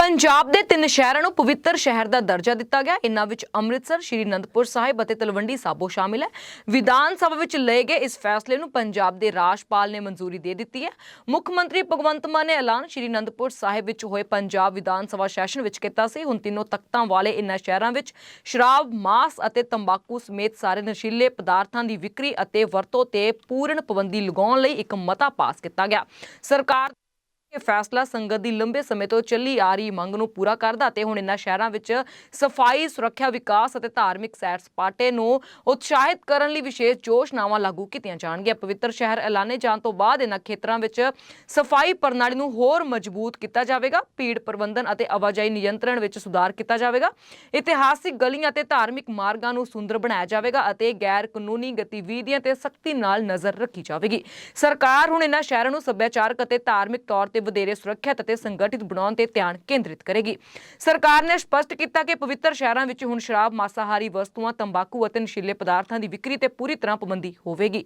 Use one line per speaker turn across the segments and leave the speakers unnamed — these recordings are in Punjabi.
ਪੰਜਾਬ ਦੇ ਤਿੰਨ ਸ਼ਹਿਰਾਂ ਨੂੰ ਪਵਿੱਤਰ ਸ਼ਹਿਰ ਦਾ ਦਰਜਾ ਦਿੱਤਾ ਗਿਆ। ਇਨ੍ਹਾਂ ਵਿੱਚ ਅੰਮ੍ਰਿਤਸਰ, ਸ਼੍ਰੀ ਅਨੰਦਪੁਰ ਸਾਹਿਬ ਅਤੇ ਤਲਵੰਡੀ ਸਾਬੋ ਸ਼ਾਮਿਲ ਹੈ। ਵਿਧਾਨ ਸਭਾ ਵਿੱਚ ਲਏ ਗਏ ਇਸ ਫੈਸਲੇ ਨੂੰ ਪੰਜਾਬ ਦੇ ਰਾਜਪਾਲ ਨੇ ਮਨਜ਼ੂਰੀ ਦੇ ਦਿੱਤੀ ਹੈ। ਮੁੱਖ ਮੰਤਰੀ ਭਗਵੰਤ ਮਾਨ ਨੇ ਐਲਾਨ ਸ਼੍ਰੀ ਅਨੰਦਪੁਰ ਸਾਹਿਬ ਵਿੱਚ ਹੋਏ ਪੰਜਾਬ ਵਿਧਾਨ ਸਭਾ ਸੈਸ਼ਨ ਵਿੱਚ ਕੀਤਾ ਸੀ। ਹੁਣ ਤਿੰਨੋਂ ਤਖਤਾਂ ਵਾਲੇ ਇਨ੍ਹਾਂ ਸ਼ਹਿਰਾਂ ਵਿੱਚ ਸ਼ਰਾਬ, ਮਾਸ ਅਤੇ ਤੰਬਾਕੂ ਸਮੇਤ ਸਾਰੇ ਨਸ਼ੀਲੇ ਪਦਾਰਥਾਂ ਦੀ ਵਿਕਰੀ ਅਤੇ ਵਰਤੋਂ ਤੇ ਪੂਰਨ ਪਾਬੰਦੀ ਲਗਾਉਣ ਲਈ ਇੱਕ ਮਤਾ ਪਾਸ ਕੀਤਾ ਗਿਆ। ਸਰਕਾਰ ਇਹ ਫੈਸਲਾ ਸੰਗਤ ਦੀ ਲੰਬੇ ਸਮੇਂ ਤੋਂ ਚੱਲੀ ਆ ਰਹੀ ਮੰਗ ਨੂੰ ਪੂਰਾ ਕਰਦਾ ਤੇ ਹੁਣ ਇਨ੍ਹਾਂ ਸ਼ਹਿਰਾਂ ਵਿੱਚ ਸਫ਼ਾਈ, ਸੁਰੱਖਿਆ, ਵਿਕਾਸ ਅਤੇ ਧਾਰਮਿਕ ਸੈਰ ਸਪਾਟੇ ਨੂੰ ਉਤਸ਼ਾਹਿਤ ਕਰਨ ਲਈ ਵਿਸ਼ੇਸ਼ ਯੋਜਨਾਵਾਂ ਲਾਗੂ ਕੀਤੀਆਂ ਜਾਣਗੀਆਂ। ਪਵਿੱਤਰ ਸ਼ਹਿਰ ਐਲਾਨੇ ਜਾਣ ਤੋਂ ਬਾਅਦ ਇਨ੍ਹਾਂ ਖੇਤਰਾਂ ਵਿੱਚ ਸਫ਼ਾਈ ਪ੍ਰਣਾਲੀ ਨੂੰ ਹੋਰ ਮਜ਼ਬੂਤ ਕੀਤਾ ਜਾਵੇਗਾ। ਭੀੜ ਪ੍ਰਬੰਧਨ ਅਤੇ ਆਵਾਜਾਈ ਨਿਯੰਤਰਣ ਵਿੱਚ ਸੁਧਾਰ ਕੀਤਾ ਜਾਵੇਗਾ। ਇਤਿਹਾਸਿਕ ਗਲੀਆਂ ਅਤੇ ਧਾਰਮਿਕ ਮਾਰਗਾਂ ਨੂੰ ਸੁੰਦਰ ਬਣਾਇਆ ਜਾਵੇਗਾ ਅਤੇ ਗੈਰ ਕਾਨੂੰਨੀ ਗਤੀਵਿਧੀਆਂ ਤੇ ਸਖਤੀ ਨਾਲ ਨਜ਼ਰ ਰੱਖੀ ਜਾਵੇਗੀ। ਸਰਕਾਰ ਹੁਣ ਇਨ੍ਹਾਂ ਸ਼ਹਿਰਾਂ ਨੂੰ ਸੱਭਿਆਚਾਰਕ ਅਤੇ ਧਾਰਮਿਕ ਤੌਰ ਤੇ ਵਧੇਰੇ ਸੁਰੱਖਿਅਤ ਅਤੇ ਸੰਗਠਿਤ ਬਣਾਉਣ ਤੇ ਧਿਆਨ ਕੇਂਦਰਿਤ ਕਰੇਗੀ। ਸਰਕਾਰ ਨੇ ਸਪਸ਼ਟ ਕੀਤਾ ਕਿ ਪਵਿੱਤਰ ਸ਼ਹਿਰਾਂ ਵਿੱਚ ਹੁਣ ਸ਼ਰਾਬ, ਮਾਸਾਹਾਰੀ ਵਸਤੂਆਂ, ਤੰਬਾਕੂ ਅਤੇ ਨਸ਼ੀਲੇ ਪਦਾਰਥਾਂ ਦੀ ਵਿਕਰੀ ਤੇ ਪੂਰੀ ਤਰ੍ਹਾਂ ਪਾਬੰਦੀ ਹੋਵੇਗੀ।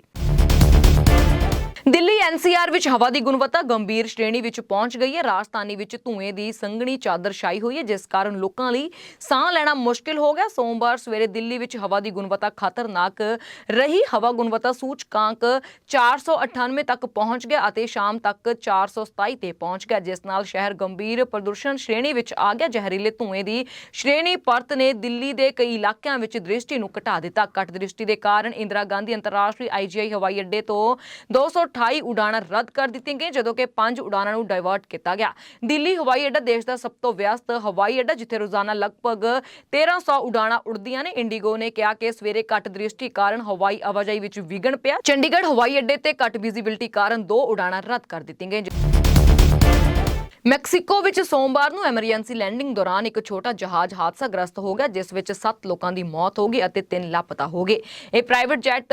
ਦਿੱਲੀ ਐਨਸੀਆਰ ਵਿੱਚ ਹਵਾ ਦੀ ਗੁਣਵੱਤਾ ਗੰਭੀਰ ਸ਼੍ਰੇਣੀ ਵਿੱਚ ਪਹੁੰਚ ਗਈ ਹੈ। ਰਾਜਧਾਨੀ ਵਿੱਚ ਧੂਏ ਦੀ ਸੰਘਣੀ ਚਾਦਰ ਛਾਈ ਹੋਈ ਹੈ, ਜਿਸ ਕਾਰਨ ਲੋਕਾਂ ਲਈ ਸਾਹ ਲੈਣਾ ਮੁਸ਼ਕਿਲ ਹੋ ਗਿਆ। ਸੋਮਵਾਰ ਸਵੇਰੇ ਦਿੱਲੀ ਵਿੱਚ ਹਵਾ ਦੀ ਗੁਣਵੱਤਾ ਖਤਰਨਾਕ ਰਹੀ। ਹਵਾ ਗੁਣਵੱਤਾ ਸੂਚਕਾਂਕ 498 ਤੱਕ ਪਹੁੰਚ ਗਿਆ ਅਤੇ ਸ਼ਾਮ ਤੱਕ 427 ਤੇ ਪਹੁੰਚ ਗਿਆ, ਜਿਸ ਨਾਲ ਸ਼ਹਿਰ ਗੰਭੀਰ ਪ੍ਰਦੂਸ਼ਣ ਸ਼੍ਰੇਣੀ ਵਿੱਚ ਆ ਗਿਆ। ਜ਼ਹਿਰੀਲੇ ਧੂਏ ਦੀ ਸ਼੍ਰੇਣੀ ਪਰਤ ਨੇ ਦਿੱਲੀ ਦੇ ਕਈ ਇਲਾਕਿਆਂ ਵਿੱਚ ਦ੍ਰਿਸ਼ਟੀ ਨੂੰ ਘਟਾ ਦਿੱਤਾ। ਘੱਟ ਦ੍ਰਿਸ਼ਟੀ ਦੇ ਕਾਰਨ ਇੰਦਰਾ ਗਾਂਧੀ ਅੰਤਰਰਾਸ਼ਟਰੀ ਆਈਜੀਆਈ ਹਵਾਈ ਅੱਡੇ ਤੋਂ 228 ਉਡਾਣਾਂ ਰੱਦ ਕਰ ਦਿੱਤੀਆਂ ਗਈਆਂ, ਜਦੋਂ ਕਿ 5 ਉਡਾਣਾਂ ਨੂੰ ਡਾਇਵਰਟ ਕੀਤਾ ਗਿਆ। ਦਿੱਲੀ, ਹਵਾਈ ਅੱਡਾ ਦੇਸ਼ ਦਾ ਸਭ ਤੋਂ ਵਿਅਸਤ ਹਵਾਈ ਅੱਡਾ, ਜਿੱਥੇ ਰੋਜ਼ਾਨਾ ਲਗਭਗ 1300 ਉਡਾਣਾਂ ਉੜਦੀਆਂ ਨੇ, ਇੰਡੀਗੋ ਨੇ ਕਿਹਾ ਕਿ ਸਵੇਰੇ ਘੱਟ ਦ੍ਰਿਸ਼ਟੀ ਕਾਰਨ ਹਵਾਈ ਆਵਾਜਾਈ ਵਿੱਚ ਵਿਘਨ ਪਿਆ। ਚੰਡੀਗੜ੍ਹ ਹਵਾਈ ਅੱਡੇ ਤੇ ਘੱਟ ਵਿਜ਼ਿਬਿਲਟੀ ਕਾਰਨ ਦੋ ਉਡਾਣਾਂ ਰੱਦ ਕਰ ਦਿੱਤੀਆਂ ਗਈਆਂ ਮੈਕਸੀਕੋ ਵਿੱਚ ਸੋਮਵਾਰ ਨੂੰ ਐਮਰਜੈਂਸੀ ਲੈਂਡਿੰਗ ਦੌਰਾਨ ਇੱਕ ਛੋਟਾ ਜਹਾਜ਼ ਹਾਦਸਾਗ੍ਰਸਤ ਹੋ ਗਿਆ, ਜਿਸ ਵਿੱਚ 7 ਲੋਕਾਂ ਦੀ ਮੌਤ ਹੋ ਗਈ ਅਤੇ 3 ਲਾਪਤਾ ਹੋ ਗਏ। ਇਹ ਪ੍ਰਾਈਵੇਟ ਜੈਟ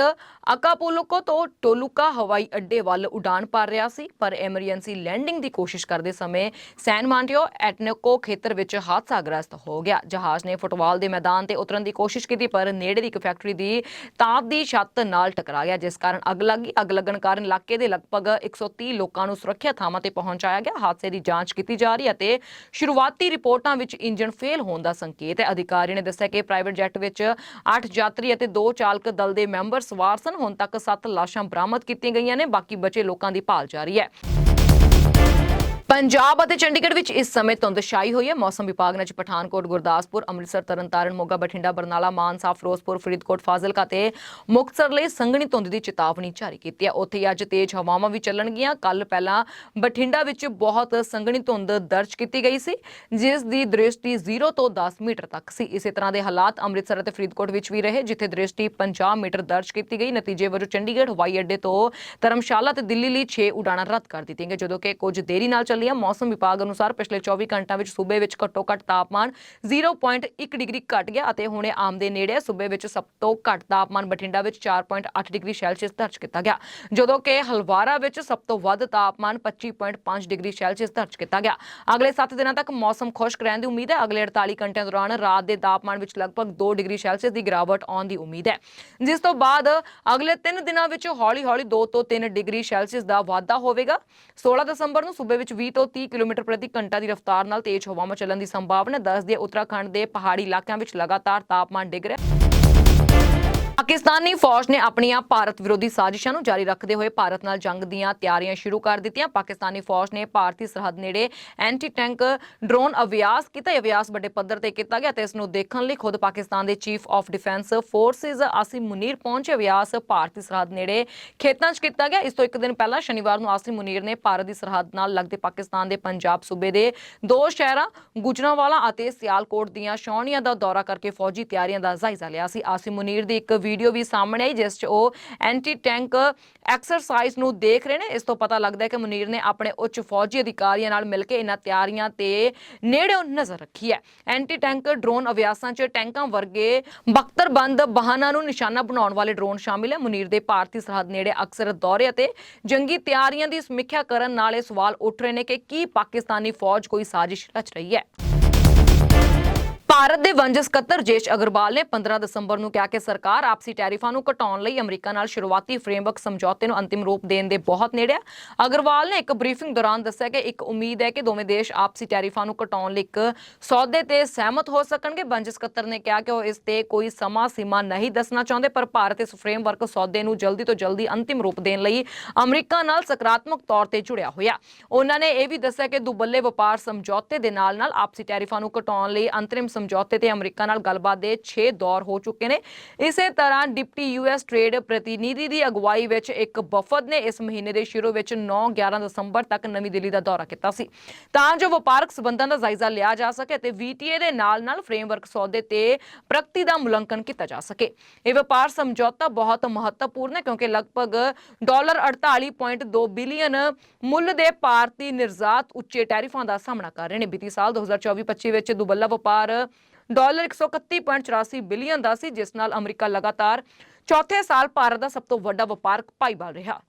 ਅਕਾਪੋਲੋਕੋ ਤੋਂ ਟੋਲੂਕਾ, ਹਵਾਈ ਅੱਡੇ ਵੱਲ ਉਡਾਨ ਭਰ ਰਿਹਾ ਸੀ, ਪਰ ਐਮਰਜੈਂਸੀ ਲੈਂਡਿੰਗ ਦੀ ਕੋਸ਼ਿਸ਼ ਕਰਦੇ ਸਮੇਂ ਸੈਨ ਮਾਂਟਿਓ ਐਟਨੇਕੋ ਖੇਤਰ ਵਿੱਚ ਹਾਦਸਾਗ੍ਰਸਤ ਹੋ ਗਿਆ। ਜਹਾਜ਼ ਨੇ ਫੁੱਟਬਾਲ ਦੇ ਮੈਦਾਨ ਤੇ ਉਤਰਨ ਦੀ ਕੋਸ਼ਿਸ਼ ਕੀਤੀ, ਪਰ ਨੇੜੇ ਦੀ ਇੱਕ ਫੈਕਟਰੀ ਦੀ ਤਾਪ ਦੀ ਛੱਤ ਨਾਲ ਟਕਰਾ ਗਿਆ ਜਿਸ ਕਾਰਨ ਅੱਗ ਲੱਗੀ। ਅੱਗ ਲੱਗਣ ਕਾਰਨ ਇਲਾਕੇ ਦੇ ਲਗਭਗ 130 ਲੋਕਾਂ ਨੂੰ ਸੁਰੱਖਿਆ ਥਾਵਾਂ ਤੇ ਪਹੁੰਚਾਇਆ ਗਿਆ। ਹਾਦਸੇ ਦੀ ਜਾਂਚ ਕੀਤੀ ਜਾ ਰਹੀ ਹੈ ਅਤੇ ਸ਼ੁਰੂਆਤੀ ਰਿਪੋਰਟਾਂ ਵਿੱਚ ਇੰਜਨ ਫੇਲ ਹੋਣ ਦਾ ਸੰਕੇਤ ਹੈ। ਅਧਿਕਾਰੀ ਨੇ ਦੱਸਿਆ ਕਿ ਪ੍ਰਾਈਵੇਟ ਜੈਟ ਵਿੱਚ 8 ਯਾਤਰੀ ਅਤੇ 2 ਚਾਲਕ ਦਲ ਦੇ ਮੈਂਬਰ ਸਵਾਰ ਸਨ ਹੁਣ ਤੱਕ 7 ਲਾਸ਼ਾਂ ਬਰਾਮਦ ਕੀਤੀਆਂ ਗਈਆਂ ਨੇ, ਬਾਕੀ ਬਚੇ ਲੋਕਾਂ ਦੀ ਭਾਲ ਜਾਰੀ ਹੈ। ਪੰਜਾਬ ਅਤੇ ਚੰਡੀਗੜ੍ਹ ਵਿੱਚ ਇਸ ਸਮੇਂ ਧੁੰਦ ਛਾਈ ਹੋਈ ਹੈ। ਮੌਸਮ ਵਿਭਾਗ ਨੇ ਅੱਜ ਪਠਾਨਕੋਟ, ਗੁਰਦਾਸਪੁਰ, ਅੰਮ੍ਰਿਤਸਰ, ਤਰਨਤਾਰਨ, ਮੋਗਾ, ਬਠਿੰਡਾ, ਬਰਨਾਲਾ, ਮਾਨਸਾ, ਫਿਰੋਜ਼ਪੁਰ, ਫਰੀਦਕੋਟ, ਫਾਜ਼ਿਲਕਾ ਤੇ ਮੁਕਤਸਰ ਲਈ ਸੰਘਣੀ ਧੁੰਦ ਦੀ ਚੇਤਾਵਨੀ ਜਾਰੀ ਕੀਤੀ ਹੈ। ਉੱਥੇ ਹੀ ਅੱਜ ਤੇਜ਼ ਹਵਾਵਾਂ ਵੀ ਚੱਲਣਗੀਆਂ। ਕੱਲ ਪਹਿਲਾਂ ਬਠਿੰਡਾ ਵਿੱਚ ਬਹੁਤ ਸੰਘਣੀ ਧੁੰਦ ਦਰਜ ਕੀਤੀ ਗਈ ਸੀ, ਜਿਸ ਦੀ ਦ੍ਰਿਸ਼ਟੀ 0 ਤੋਂ 10 ਮੀਟਰ ਤੱਕ ਸੀ। ਇਸੇ ਤਰ੍ਹਾਂ ਦੇ ਹਾਲਾਤ ਅੰਮ੍ਰਿਤਸਰ ਅਤੇ ਫਰੀਦਕੋਟ ਵਿੱਚ ਵੀ ਰਹੇ, ਜਿੱਥੇ ਦ੍ਰਿਸ਼ਟੀ 50 ਮੀਟਰ ਦਰਜ ਕੀਤੀ ਗਈ। ਨਤੀਜੇ ਵਜੋਂ ਚੰਡੀਗੜ੍ਹ, ਹਵਾਈ ਅੱਡੇ ਤੋਂ ਧਰਮਸ਼ਾਲਾ ਤੇ ਦਿੱਲੀ ਲਈ 6 ਉਡਾਣਾਂ ਰੱਦ ਕਰ ਦਿੱਤੀਆਂ ਗਈਆਂ, ਜਦੋਂ ਕਿ ਕੁਝ ਦੇਰੀ ਨਾਲ ਚੱਲ ਚੱਲੀਆਂ ਮੌਸਮ ਵਿਭਾਗ ਅਨੁਸਾਰ ਪਿਛਲੇ 24 ਘੰਟਿਆਂ ਵਿੱਚ ਸੂਬੇ ਵਿੱਚ ਘੱਟੋ ਘੱਟ ਤਾਪਮਾਨ 0.1 ਡਿਗਰੀ ਘਟ ਗਿਆ ਅਤੇ ਹੁਣੇ ਆਮ ਦੇ ਨੇੜੇ ਸੂਬੇ ਵਿੱਚ ਸਭ ਤੋਂ ਘੱਟ ਤਾਪਮਾਨ ਬਠਿੰਡਾ ਵਿੱਚ 4.8 ਡਿਗਰੀ ਸੈਲਸੀਅਸ ਦਰਜ ਕੀਤਾ ਗਿਆ, ਜਦੋਂ ਕਿ ਹਲਵਾਰਾ ਵਿੱਚ ਸਭ ਤੋਂ ਵੱਧ ਤਾਪਮਾਨ 25.5 ਡਿਗਰੀ ਸੈਲਸੀਅਸ ਦਰਜ ਕੀਤਾ ਗਿਆ। ਅਗਲੇ 7 ਦਿਨਾਂ ਤੱਕ ਮੌਸਮ ਖੁਸ਼ਕ ਰਹਿਣ ਦੀ ਉਮੀਦ ਹੈ। ਅਗਲੇ 48 ਘੰਟਿਆਂ ਦੌਰਾਨ ਰਾਤ ਦੇ ਤਾਪਮਾਨ ਵਿੱਚ ਲਗਭਗ 2 ਡਿਗਰੀ ਸੈਲਸੀਅਸ ਦੀ ਗਿਰਾਵਟ ਆਉਣ ਦੀ ਉਮੀਦ ਹੈ। ਜਿਸ ਤੋਂ ਬਾਅਦ ਅਗਲੇ 3 ਦਿਨਾਂ ਵਿੱਚ ਹੌਲੀ-ਹੌਲੀ 2 ਤੋਂ 3 ਡਿਗਰੀ ਸੈਲਸੀਅਸ ਦਾ ਵਾਧਾ ਹੋਵੇਗਾ। 16 ਦਸੰਬਰ ਨੂੰ ਸੂਬੇ ਵਿੱਚ 20 ਤੋਂ 30 ਕਿਲੋਮੀਟਰ ਪ੍ਰਤੀ ਘੰਟਾ ਦੀ ਰਫ਼ਤਾਰ ਨਾਲ ਤੇਜ਼ ਹਵਾਵਾਂ ਚੱਲਣ ਦੀ ਸੰਭਾਵਨਾ ਦੱਸਦੇ ਉੱਤਰਾਖੰਡ ਦੇ ਪਹਾੜੀ ਇਲਾਕਿਆਂ ਵਿੱਚ ਲਗਾਤਾਰ ਤਾਪਮਾਨ ਡਿੱਗ ਰਿਹਾ। ਪਾਕਿਸਤਾਨੀ ਫੌਜ ਨੇ ਆਪਣੀਆਂ ਭਾਰਤ ਵਿਰੋਧੀ ਸਾਜ਼ਿਸ਼ਾਂ ਨੂੰ ਜਾਰੀ ਰੱਖਦੇ ਹੋਏ ਭਾਰਤ ਨਾਲ ਜੰਗ ਦੀਆਂ ਤਿਆਰੀਆਂ ਸ਼ੁਰੂ ਕਰ ਦਿੱਤੀਆਂ। ਪਾਕਿਸਤਾਨੀ ਫੌਜ ਨੇ ਭਾਰਤੀ ਸਰਹੱਦ ਨੇੜੇ ਐਂਟੀ ਟੈਂਕ ਡਰੋਨ ਅਭਿਆਸ ਕੀਤਾ। ਅਭਿਆਸ ਵੱਡੇ ਪੱਧਰ ਤੇ ਕੀਤਾ ਗਿਆ ਤੇ ਇਸ ਨੂੰ ਦੇਖਣ ਲਈ ਖੁਦ ਪਾਕਿਸਤਾਨ ਦੇ chief of defence forces Asim Munir ਪਹੁੰਚੇ। ਅਭਿਆਸ ਭਾਰਤੀ ਸਰਹੱਦ ਨੇੜੇ ਖੇਤਾਂ 'ਚ ਕੀਤਾ ਗਿਆ। ਇਸ ਤੋਂ ਇੱਕ ਦਿਨ ਪਹਿਲਾਂ ਸ਼ਨੀਵਾਰ ਨੂੰ ਆਸਿਮ ਮੁਨੀਰ ਨੇ ਭਾਰਤ ਦੀ ਸਰਹੱਦ ਨਾਲ ਲੱਗਦੇ ਪਾਕਿਸਤਾਨ ਦੇ ਪੰਜਾਬ ਸੂਬੇ ਦੇ ਦੋ ਸ਼ਹਿਰਾਂ, ਗੁਜਰਾਂਵਾਲਾ ਅਤੇ ਸਿਆਲਕੋਟ ਦੀਆਂ ਛਾਉਣੀਆਂ ਦਾ ਦੌਰਾ ਕਰਕੇ ਫੌਜੀ ਤਿਆਰੀਆਂ ਦਾ ਜਾਇਜ਼ਾ ਲਿਆ ਸੀ। ਆਸਿਮ ਮੁਨੀਰ ਦੀ ਇੱਕ ਵੀਡੀਓ ਵੀ ਸਾਹਮਣੇ ਆਈ, ਜਿਸ 'ਚ ਉਹ ਐਂਟੀ ਟੈਂਕ ਐਕਸਰਸਾਈਜ਼ ਨੂੰ ਦੇਖ ਰਹੇ ਨੇ। ਇਸ ਤੋਂ ਪਤਾ ਲੱਗਦਾ ਹੈ ਕਿ ਮੁਨੀਰ ਨੇ ਆਪਣੇ ਉੱਚ ਫੌਜੀ ਅਧਿਕਾਰੀਆਂ ਨਾਲ ਮਿਲ ਕੇ ਇਹਨਾਂ ਤਿਆਰੀਆਂ ਤੇ ਨੇੜਿਓਂ ਨਜ਼ਰ ਰੱਖੀ ਹੈ। ਐਂਟੀ ਟੈਂਕ ਡਰੋਨ ਅਭਿਆਸਾਂ 'ਚ ਟੈਂਕਾਂ ਵਰਗੇ ਬਖਤਰਬੰਦ ਵਾਹਨਾਂ ਨੂੰ ਨਿਸ਼ਾਨਾ ਬਣਾਉਣ ਵਾਲੇ ਡਰੋਨ ਸ਼ਾਮਿਲ ਹੈ। ਮੁਨੀਰ ਦੇ ਭਾਰਤੀ ਸਰਹੱਦ ਨੇੜੇ ਅਕਸਰ ਦੌਰੇ ਅਤੇ ਜੰਗੀ ਤਿਆਰੀਆਂ ਦੀ ਸਮੀਖਿਆ ਕਰਨ ਨਾਲ ਇਹ ਸਵਾਲ ਉੱਠ ਰਹੇ ਨੇ ਕਿ ਕੀ ਪਾਕਿਸਤਾਨੀ ਫੌਜ ਕੋਈ ਸਾਜ਼ਿਸ਼ ਰਚ ਰਹੀ ਹੈ। ਭਾਰਤ ਦੇ ਵਣਜ ਸਕੱਤਰ ਜੇਸ਼ ਅਗਰਵਾਲ ਨੇ 15 ਦਸੰਬਰ ਨੂੰ ਕਿਹਾ ਕਿ ਸਰਕਾਰ ਆਪਸੀ ਟੈਰਿਫਾਂ ਨੂੰ ਘਟਾਉਣ ਲਈ ਅਮਰੀਕਾ ਨਾਲ ਸ਼ੁਰੂਆਤੀ ਫਰੇਮਵਰਕ ਸਮਝੌਤੇ ਨੂੰ ਅੰਤਿਮ ਰੂਪ ਦੇਣ ਦੇ ਬਹੁਤ ਨੇੜੇ ਹੈ। ਅਗਰਵਾਲ ਨੇ ਇੱਕ ਬਰੀਫਿੰਗ ਦੌਰਾਨ ਦੱਸਿਆ ਕਿ ਇੱਕ ਉਮੀਦ ਹੈ ਕਿ ਦੋਵੇਂ ਦੇਸ਼ ਆਪਸੀ ਟੈਰਿਫਾਂ ਨੂੰ ਘਟਾਉਣ ਲਈ ਇੱਕ ਸੌਦੇ ਤੇ ਸਹਿਮਤ ਹੋ ਸਕਣਗੇ। ਵਣਜ ਸਕੱਤਰ ਨੇ ਕਿਹਾ ਕਿ ਉਹ ਇਸ ਤੇ ਕੋਈ ਸਮਾਂ ਸੀਮਾ ਨਹੀਂ ਦੱਸਣਾ ਚਾਹੁੰਦੇ, ਪਰ ਭਾਰਤ ਇਸ ਫਰੇਮਵਰਕ ਸੌਦੇ ਨੂੰ ਜਲਦੀ ਤੋਂ ਜਲਦੀ ਅੰਤਿਮ ਰੂਪ ਦੇਣ ਲਈ ਅਮਰੀਕਾ ਨਾਲ ਸਕਾਰਾਤਮਕ ਤੌਰ ਤੇ ਜੁੜਿਆ ਹੋਇਆ। ਉਹਨਾਂ ਨੇ ਇਹ ਵੀ ਦੱਸਿਆ ਕਿ ਦੁਬੱਲੇ ਵਪਾਰ ਸਮਝੌਤੇ ਦੇ ਨਾਲ ਨਾਲ ਆਪਸੀ ਟੈਰਿਫਾਂ ਨੂੰ ਘਟਾਉਣ ਲਈ ਅੰਤਰਿਮ ਸਮਝੌਤੇ ਤੇ ਅਮਰੀਕਾ ਨਾਲ ਗੱਲਬਾਤ ਦੇ 6 ਦੌਰ ਹੋ ਚੁੱਕੇ ਨੇ। ਇਸੇ ਤਰ੍ਹਾਂ ਡਿਪਟੀ ਯੂਐਸ ਟ੍ਰੇਡ ਪ੍ਰਤੀਨਿਧੀ ਦੀ ਅਗਵਾਈ ਵਿੱਚ ਇੱਕ ਵਫਦ ਨੇ ਇਸ ਮਹੀਨੇ ਦੇ ਸ਼ੁਰੂ ਵਿੱਚ 9-11 ਦਸੰਬਰ ਤੱਕ ਨਵੀਂ ਦਿੱਲੀ ਦਾ ਦੌਰਾ ਕੀਤਾ ਸੀ। ਤਾਂ ਜੋ ਵਪਾਰਕ ਸਬੰਧਾਂ ਦਾ ਜਾਇਜ਼ਾ ਲਿਆ ਜਾ ਸਕੇ ਤੇ ਵੀਟੀਏ ਦੇ ਨਾਲ-ਨਾਲ ਫਰੇਮਵਰਕ ਸੌਦੇ ਤੇ ਪ੍ਰਗਤੀ ਦਾ ਮੁਲਾਂਕਣ ਕੀਤਾ ਜਾ ਸਕੇ। ਇਹ ਵਪਾਰ ਸਮਝੌਤਾ ਬਹੁਤ ਮਹੱਤਵਪੂਰਨ ਹੈ ਕਿਉਂਕਿ ਲਗਭਗ ਡਾਲਰ 48.2 ਬਿਲੀਅਨ ਮੁੱਲ ਦੇ ਭਾਰਤੀ ਨਿਰਜਾਤ ਉੱਚੇ ਟੈਰਿਫਾਂ ਦਾ ਸਾਹਮਣਾ ਕਰ ਰਹੇ ਨੇ। ਬੀਤੀ ਸਾਲ 2024-25 ਵਿੱਚ ਦੁਬੱਲਾ ਵਪਾਰ ਡਾਲਰ 131.84 ਬਿਲੀਅਨ ਦਾ ਸੀ, ਜਿਸ ਨਾਲ ਅਮਰੀਕਾ ਲਗਾਤਾਰ ਚੌਥੇ ਸਾਲ ਭਾਰਤ ਦਾ ਸਭ ਤੋਂ ਵੱਡਾ ਵਪਾਰਕ ਭਾਈਵਾਲ ਰਿਹਾ।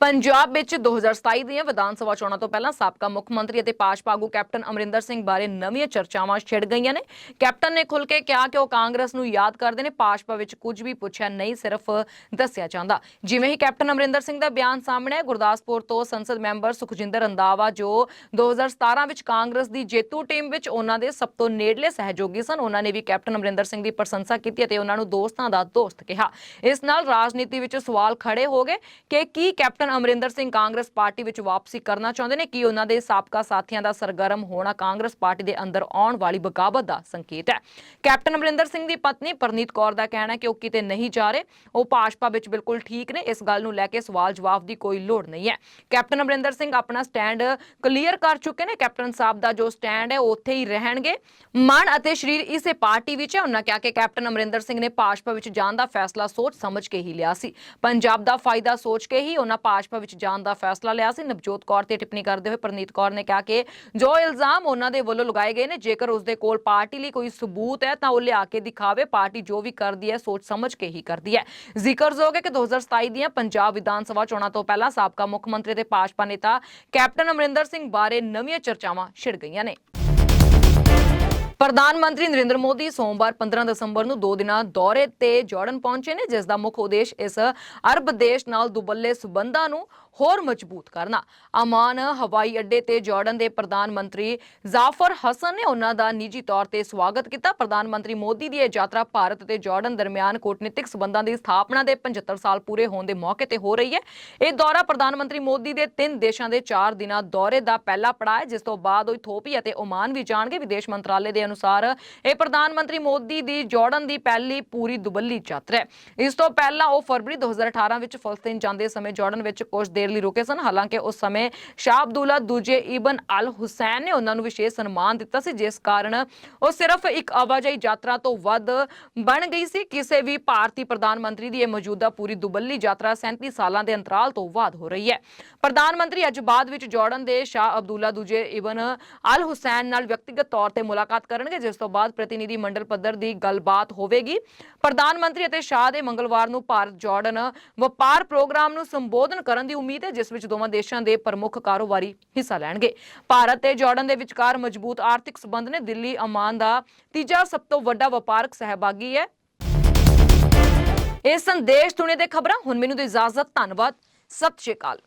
ਪੰਜਾਬ ਵਿੱਚ 2027 ਦੀਆਂ ਵਿਧਾਨ ਸਭਾ ਚੋਣਾਂ ਤੋਂ ਪਹਿਲਾਂ ਸਾਬਕਾ ਮੁੱਖ ਮੰਤਰੀ ਅਤੇ ਭਾਜਪਾ ਆਗੂ ਕੈਪਟਨ ਅਮਰਿੰਦਰ ਸਿੰਘ ਬਾਰੇ ਨਵੀਆਂ ਚਰਚਾਵਾਂ ਛਿੜ ਗਈਆਂ ਨੇ। ਕੈਪਟਨ ਨੇ ਖੁੱਲ ਕੇ ਕਿਹਾ ਕਿ ਉਹ ਕਾਂਗਰਸ ਨੂੰ ਯਾਦ ਕਰਦੇ ਨੇ, ਭਾਜਪਾ ਵਿੱਚ ਕੁਝ ਵੀ ਪੁੱਛਿਆ ਨਹੀਂ, ਸਿਰਫ ਦੱਸਿਆ ਜਾਂਦਾ। ਜਿਵੇਂ ਹੀ ਕੈਪਟਨ ਅਮਰਿੰਦਰ ਸਿੰਘ ਦਾ ਬਿਆਨ ਸਾਹਮਣੇ ਹੈ ਗੁਰਦਾਸਪੁਰ ਤੋਂ ਸੰਸਦ ਮੈਂਬਰ ਸੁਖਜਿੰਦਰ ਰੰਦਾਵਾ ਜੋ 2017 ਵਿੱਚ ਕਾਂਗਰਸ ਦੀ ਜੇਤੂ ਟੀਮ ਵਿੱਚ ਉਹਨਾਂ ਦੇ ਸਭ ਤੋਂ ਨੇੜਲੇ ਸਹਿਯੋਗੀ ਸਨ, ਉਹਨਾਂ ਨੇ ਵੀ ਕੈਪਟਨ ਅਮਰਿੰਦਰ ਸਿੰਘ ਦੀ ਪ੍ਰਸ਼ੰਸਾ ਕੀਤੀ ਅਤੇ ਉਹਨਾਂ ਨੂੰ ਦੋਸਤਾਂ ਦਾ ਦੋਸਤ ਕਿਹਾ। ਇਸ ਨਾਲ ਰਾਜਨੀਤੀ ਵਿੱਚ ਸਵਾਲ ਖੜੇ ਹੋ ਗਏ ਕਿ ਕੀ ਕੈਪਟਨ ਅਮਰਿੰਦਰ ਸਿੰਘ ਕਾਂਗਰਸ ਪਾਰਟੀ ਵਿੱਚ ਵਾਪਸੀ ਕਰਨਾ ਚਾਹੁੰਦੇ ਨੇ। ਕਿ ਉਹਨਾਂ ਦੇ ਸਾਬਕਾ ਸਾਥੀਆਂ ਦਾ ਸਰਗਰਮ ਹੋਣਾ ਕਾਂਗਰਸ ਪਾਰਟੀ ਦੇ ਅੰਦਰ ਆਉਣ ਵਾਲੀ ਬਗਾਵਤ ਦਾ ਸੰਕੇਤ ਹੈ? ਕੈਪਟਨ ਅਮਰਿੰਦਰ ਸਿੰਘ ਦੀ ਪਤਨੀ ਪਰਨੀਤ ਕੌਰ ਦਾ ਕਹਿਣਾ ਹੈ ਕਿ ਉਹ ਕਿਤੇ ਨਹੀਂ ਜਾ ਰਹੇ। ਉਹ ਭਾਜਪਾ ਵਿੱਚ ਬਿਲਕੁਲ ਠੀਕ ਨੇ। ਇਸ ਗੱਲ ਨੂੰ ਲੈ ਕੇ ਸਵਾਲ ਜਵਾਬ ਦੀ ਕੋਈ ਲੋੜ ਨਹੀਂ ਹੈ। ਕੈਪਟਨ ਅਮਰਿੰਦਰ ਸਿੰਘ ਆਪਣਾ ਸਟੈਂਡ ਕਲੀਅਰ ਕਰ ਚੁੱਕੇ ਨੇ। ਕੈਪਟਨ ਸਾਹਿਬ ਦਾ ਜੋ ਸਟੈਂਡ ਹੈ, ਉਹ ਉੱਥੇ ਹੀ ਰਹਿਣਗੇ। ਮਨ ਅਤੇ ਸਰੀਰ ਇਸੇ ਪਾਰਟੀ ਵਿੱਚ ਹੈ। ਉਹਨਾਂ ਕਿਹਾ ਕਿ ਕੈਪਟਨ ਅਮਰਿੰਦਰ ਸਿੰਘ ਨੇ ਭਾਜਪਾ ਵਿੱਚ ਜਾਣ ਦਾ ਫੈਸਲਾ ਸੋਚ ਸਮਝ ਕੇ ਹੀ ਲਿਆ ਸੀ। ਪੰਜਾਬ ਦਾ ਫਾਇਦਾ ਸੋਚ ਕੇ ਹੀ ਉਹਨਾਂ ਭਾਜਪਾ ਵਿੱਚ ਜਾਣ ਦਾ ਫੈਸਲਾ ਲਿਆ ਸੀ। ਨਵਜੋਤ ਕੌਰ ਤੇ ਟਿੱਪਣੀ ਕਰਦੇ ਹੋਏ ਪ੍ਰਨੀਤ ਕੌਰ ਨੇ ਕਿਹਾ ਕਿ ਜੋ ਇਲਜ਼ਾਮ ਉਹਨਾਂ ਦੇ ਵੱਲੋਂ ਲਗਾਏ ਗਏ ਨੇ, ਜੇਕਰ ਉਸਦੇ ਕੋਲ ਪਾਰਟੀ ਲਈ ਕੋਈ ਸਬੂਤ ਹੈ, ਤਾਂ ਉਹ ਲਿਆ ਕੇ ਦਿਖਾਵੇ। ਪਾਰਟੀ ਜੋ ਵੀ ਕਰਦੀ ਹੈ, ਸੋਚ ਸਮਝ ਕੇ ਹੀ ਕਰਦੀ ਹੈ। ਜ਼ਿਕਰਯੋਗ ਹੈ ਕਿ 2027 ਦੀਆਂ ਪੰਜਾਬ ਵਿਧਾਨ ਸਭਾ ਚੋਣਾਂ ਤੋਂ ਪਹਿਲਾਂ ਸਾਬਕਾ ਮੁੱਖ ਮੰਤਰੀ ਤੇ ਭਾਜਪਾ ਨੇਤਾ ਕੈਪਟਨ ਅਮਰਿੰਦਰ ਸਿੰਘ ਬਾਰੇ ਨਵੀਆਂ ਚਰਚਾਵਾਂ ਛਿੜ ਗਈਆਂ ਨੇ। ਪ੍ਰਧਾਨ ਮੰਤਰੀ ਨਰਿੰਦਰ ਮੋਦੀ ਸੋਮਵਾਰ 15 ਦਸੰਬਰ ਨੂੰ ਦੋ ਦਿਨਾਂ ਦੌਰੇ ਤੇ ਜਾਰਡਨ ਪਹੁੰਚੇ ਨੇ, ਜਿਸ ਦਾ ਮੁੱਖ ਉਦੇਸ਼ ਇਸ ਅਰਬ ਦੇਸ਼ ਨਾਲ ਦੁਬੱਲੇ ਸਬੰਧਾਂ ਨੂੰ ਹੋਰ ਮਜ਼ਬੂਤ ਕਰਨਾ। ਅਮਾਨ, ਹਵਾਈ ਅੱਡੇ ਤੇ ਜਾਰਡਨ ਦੇ ਪ੍ਰਧਾਨ ਮੰਤਰੀ ਜ਼ਾਫਰ ਹਸਨ ਨੇ ਉਹਨਾਂ ਦਾ ਨਿੱਜੀ ਤੌਰ ਤੇ ਸਵਾਗਤ ਕੀਤਾ। ਪ੍ਰਧਾਨ ਮੰਤਰੀ ਮੋਦੀ ਦੀ ਇਹ ਯਾਤਰਾ ਭਾਰਤ ਤੇ ਜਾਰਡਨ ਦਰਮਿਆਨ ਕੂਟਨੀਤਿਕ ਸਬੰਧਾਂ ਦੀ ਸਥਾਪਨਾ ਦੇ 75 ਸਾਲ ਪੂਰੇ ਹੋਣ ਦੇ ਮੌਕੇ ਤੇ ਹੋ ਰਹੀ ਹੈ। ਇਹ ਦੌਰਾ ਪ੍ਰਧਾਨ ਮੰਤਰੀ ਮੋਦੀ ਦੇ ਤਿੰਨ ਦੇਸ਼ਾਂ ਦੇ ਚਾਰ ਦਿਨਾਂ ਦੌਰੇ ਦਾ ਪਹਿਲਾ ਪੜਾਅ ਹੈ, ਜਿਸ ਤੋਂ ਬਾਅਦ ਉਹ ਇਥੋਪੀਆ ਤੇ ਓਮਾਨ ਵੀ ਜਾਣਗੇ। ਵਿਦੇਸ਼ ਮੰਤਰਾਲੇ ਦੇ ਅਨੁਸਾਰ ਇਹ ਪ੍ਰਧਾਨ ਮੰਤਰੀ ਮੋਦੀ ਦੀ ਜਾਰਡਨ ਦੀ ਪਹਿਲੀ ਪੂਰੀ ਦੁਬੱਲੀ ਯਾਤਰਾ ਹੈ। ਇਸ ਤੋਂ ਪਹਿਲਾਂ ਉਹ ਫਰਵਰੀ 2018 ਵਿੱਚ ਫਲਸਤੀਨ ਜਾਂਦੇ ਸਮੇਂ ਜਾਰਡਨ ਵਿੱਚ ਕੁਝ ਦੇਰ ਲਈ ਰੁਕੇ ਸਨ। ਹਾਲਾਂਕਿ ਉਸ ਸਮੇਂ ਸ਼ਾਹ ਅਬਦੁੱਲਾ ਦੂਜੇ ਇਬਨ ਅਲ ਹੁਸੈਨ ਨੇ ਉਹਨਾਂ ਨੂੰ ਵਿਸ਼ੇਸ਼ ਸਨਮਾਨ ਦਿੱਤਾ ਸੀ, ਜਿਸ ਕਾਰਨ ਉਹ ਸਿਰਫ ਇੱਕ ਆਵਾਜਾਈ ਯਾਤਰਾ ਤੋਂ ਵੱਧ ਬਣ ਗਈ ਸੀ। ਕਿਸੇ ਵੀ ਭਾਰਤੀ ਪ੍ਰਧਾਨ ਮੰਤਰੀ ਦੀ ਇਹ ਮੌਜੂਦਾ ਪੂਰੀ ਦੁਬੱਲੀ ਯਾਤਰਾ 37 ਸਾਲਾਂ ਦੇ ਅੰਤਰਾਲ ਤੋਂ ਬਾਅਦ ਹੋ ਰਹੀ ਹੈ। ਪ੍ਰਧਾਨ ਮੰਤਰੀ ਅੱਜ ਬਾਅਦ ਵਿੱਚ ਜਾਰਡਨ ਦੇ ਸ਼ਾਹ ਅਬਦੁੱਲਾ ਦੂਜੇ ਇਬਨ ਅਲ ਹੁਸੈਨ ਨਾਲ ਵਿਅਕਤੀਗਤ ਤੌਰ ਤੇ ਮੁਲਾਕਾਤ ਕਰਨਗੇ, ਜਿਸ ਤੋਂ ਬਾਅਦ ਪ੍ਰਤੀਨਿਧੀ ਮੰਡਲ ਪੱਧਰ ਦੀ ਗੱਲਬਾਤ ਹੋਵੇਗੀ। ਪ੍ਰਧਾਨ ਮੰਤਰੀ ਅਤੇ ਸ਼ਾਹ ਦੇ ਮੰਗਲਵਾਰ ਨੂੰ ਭਾਰਤ ਜਾਰਡਨ ਵਪਾਰ ਪ੍ਰੋਗਰਾਮ ਨੂੰ ਸੰਬੋਧਨ ਕਰਨ ਦੀ ਉਮੀਦ ਹੈ ਜਿਸ ਵਿੱਚ ਦੋਵਾਂ ਦੇਸ਼ਾਂ ਦੇ ਪ੍ਰਮੁੱਖ ਕਾਰੋਬਾਰੀ ਹਿੱਸਾ ਲੈਣਗੇ। ਭਾਰਤ ਤੇ ਜਾਰਡਨ ਦੇ ਵਿਚਕਾਰ ਮਜ਼ਬੂਤ ਆਰਥਿਕ ਸਬੰਧ ਨੇ ਦਿੱਲੀ, ਅਮਾਨ ਦਾ ਤੀਜਾ ਸਭ ਤੋਂ ਵੱਡਾ ਵਪਾਰਕ ਸਹਿਭਾਗੀ ਹੈ। ਇਹ ਸੰਦੇਸ਼ ਦੁਨੀਆ ਦੇ ਖਬਰਾਂ, ਹੁਣ ਮੈਨੂੰ ਦੀ ਇਜਾਜ਼ਤ, ਧੰਨਵਾਦ, ਸਤਿ ਸ਼੍ਰੀ ਅਕਾਲ।